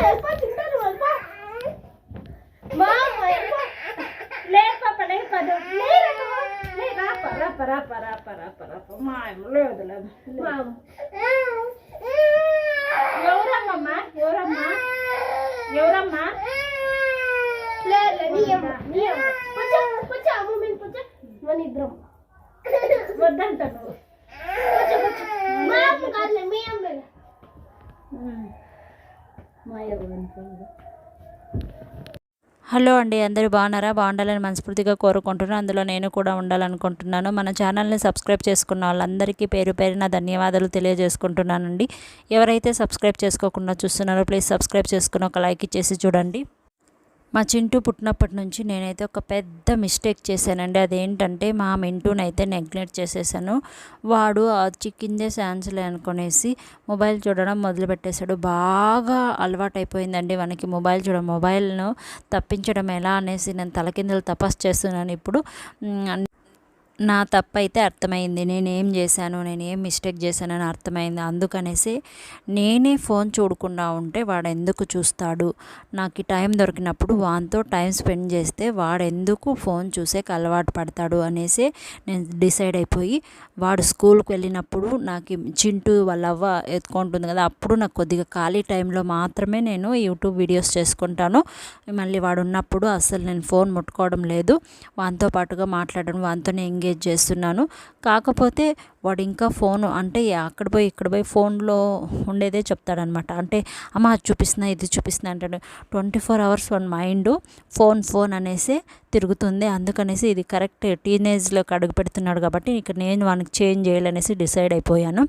వెళ్ళిపో ఎవరమ్మా ఎవరమ్మా నీ వద్దంట నువ్వు మా అమ్మ కాదులే మీ అమ్మ మా ఎవరు హలో అండి అందరూ బాగున్నారా? బాగుండాలని మనస్ఫూర్తిగా కోరుకుంటున్నాను అందులో నేను కూడా ఉండాలనుకుంటున్నాను. మన ఛానల్ని సబ్స్క్రైబ్ చేసుకున్న వాళ్ళందరికీ పేరు పేరున ధన్యవాదాలు తెలియజేసుకుంటున్నానండి. ఎవరైతే సబ్స్క్రైబ్ చేసుకోకుండా చూస్తున్నారో ప్లీజ్ సబ్స్క్రైబ్ చేసుకుని ఒక లైక్ ఇచ్చేసి చూడండి. మా చింటూ పుట్టినప్పటి నుంచి నేనైతే ఒక పెద్ద మిస్టేక్ చేశానండి. అదేంటంటే మా మింటూనైతే అయితే నెగ్లెక్ట్ చేసేసాను. వాడు చిక్కిందే ఛాన్స్లే అనుకునేసి మొబైల్ చూడడం మొదలుపెట్టేశాడు. బాగా అలవాటైపోయిందండి మనకి మొబైల్ చూడడం మొబైల్ను తప్పించడం ఎలా అనేసి నేను తలకిందులు తపస్సు చేస్తున్నాను ఇప్పుడు. నా తప్పు అయితే అర్థమైంది. నేను ఏం చేశాను నేను ఏం మిస్టేక్ చేశానని అర్థమైంది. అందుకనేసి నేనే ఫోన్ చూడకుండా ఉంటే వాడు ఎందుకు చూస్తాడు? నాకు టైం దొరికినప్పుడు వానితో టైం స్పెండ్ చేస్తే వాడు ఎందుకు ఫోన్ చూసేకి అలవాటు పడతాడు అనేసి నేను డిసైడ్ అయిపోయి వాడు స్కూల్కి వెళ్ళినప్పుడు నాకు చింటూ వాళ్ళ అవ్వ ఎత్తుకుంటుంది కదా అప్పుడు నాకు కొద్దిగా ఖాళీ టైంలో మాత్రమే నేను యూట్యూబ్ వీడియోస్ చేసుకుంటాను. మళ్ళీ వాడు ఉన్నప్పుడు అసలు నేను ఫోన్ ముట్టుకోవడం లేదు. వానితో పాటుగా మాట్లాడడం వానితోనే ఎంగేజ్ చేస్తున్నాను. కాకపోతే వాడు ఇంకా ఫోన్ అంటే అక్కడ పోయి ఇక్కడ పోయి ఫోన్లో ఉండేదే చెప్తాడనమాట. అంటే అమ్మ అది చూపిస్తున్నా ఇది చూపిస్తున్నా అంటాడు. Twenty four hours one mind phone phone అనేసి తిరుగుతుంది. అందుకనేసి ఇది కరెక్ట్ టీనేజ్లోకి అడుగు పెడుతున్నాడు కాబట్టి ఇక నేను వానికి చేంజ్ చేయాలనేసి డిసైడ్ అయిపోయాను.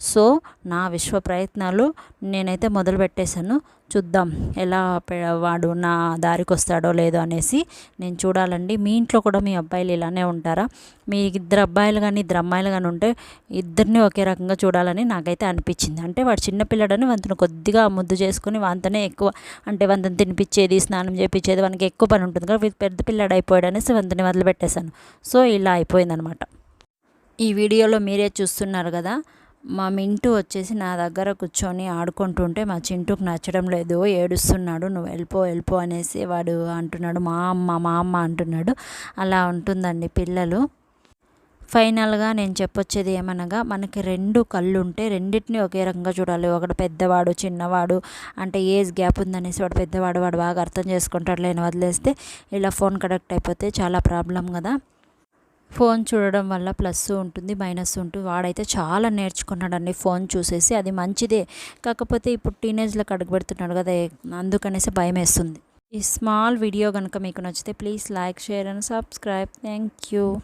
సో నా విశ్వ ప్రయత్నాలు నేనైతే మొదలు పెట్టేశాను. చూద్దాం ఎలా పె- వాడు నా దారికి వస్తాడో లేదో అనేసి నేను చూడాలండి. మీ ఇంట్లో కూడా మీ అబ్బాయిలు ఇలానే ఉంటారా? మీ ఇద్దరు అబ్బాయిలు కానీ ఇద్దరు అమ్మాయిలు కానీ ఉంటే ఇద్దరిని ఒకే రకంగా చూడాలని నాకైతే అనిపించింది. అంటే వాడు చిన్నపిల్లడని వంతను కొద్దిగా ముద్దు చేసుకుని వంతనే ఎక్కువ అంటే వంతను తినిపించేది స్నానం చేపించేది వానికి ఎక్కువ పని ఉంటుంది. కదా పెద్ద పిల్ల పిల్లాడు అయిపోయాడు అనేసి వంతని వదిలిపెట్టేశాను. సో ఇలా అయిపోయిందనమాట. ఈ వీడియోలో మీరే చూస్తున్నారు కదా మా మింటూ వచ్చేసి నా దగ్గర కూర్చొని ఆడుకుంటుంటే మా చింటూకు నచ్చడం లేదు ఏడుస్తున్నాడు నువ్వు వెళ్ళిపో వెళ్ళిపో అనేసి వాడు అంటున్నాడు మా అమ్మ మా అమ్మ అంటున్నాడు. అలా ఉంటుందండి పిల్లలు. ఫైనల్గా నేను చెప్పొచ్చేది ఏమనగా మనకి రెండు కళ్ళు ఉంటే రెండింటిని ఒకే రకంగా చూడాలి. ఒకడు పెద్దవాడు చిన్నవాడు అంటే ఏజ్ గ్యాప్ ఉందనేసి వాడు పెద్దవాడు వాడు బాగా అర్థం చేసుకుంటాడు లేని వదిలేస్తే ఇలా ఫోన్ కనెక్ట్ అయిపోతే చాలా ప్రాబ్లం కదా. ఫోన్ చూడడం వల్ల ప్లస్ ఉంటుంది మైనస్ ఉంటుంది. వాడైతే చాలా నేర్చుకున్నాడండి ఫోన్ చూసేసి. అది మంచిదే. కాకపోతే ఇప్పుడు టీనేజ్లకు అడుగు పెడుతున్నాడు కదా అందుకనేసి భయం వేస్తుంది ఈ స్మాల్ వీడియో కనుక మీకు నచ్చితే please like share and subscribe. Thank you